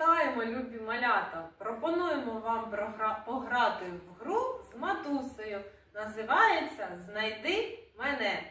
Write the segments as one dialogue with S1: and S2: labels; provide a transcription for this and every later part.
S1: Вітаємо, любі малята! Пропонуємо вам пограти в гру з матусею. Називається Знайди мене.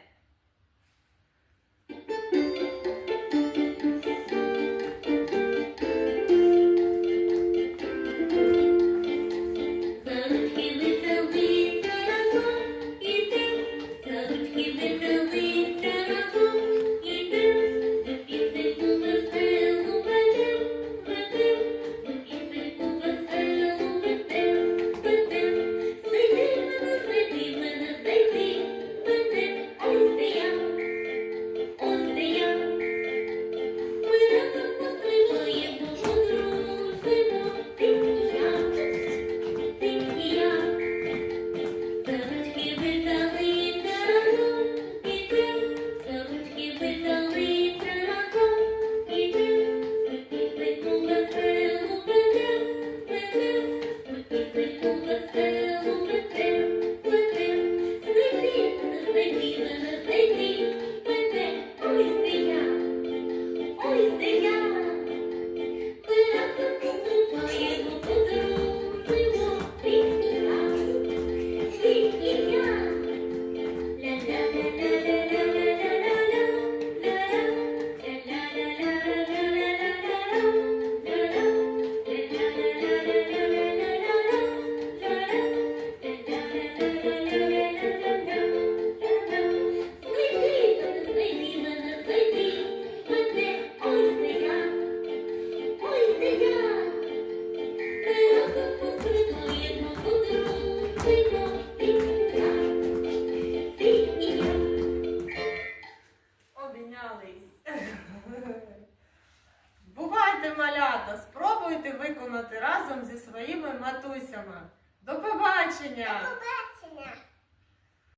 S1: Малята, спробуйте виконати разом зі своїми матусями. До побачення!
S2: До побачення!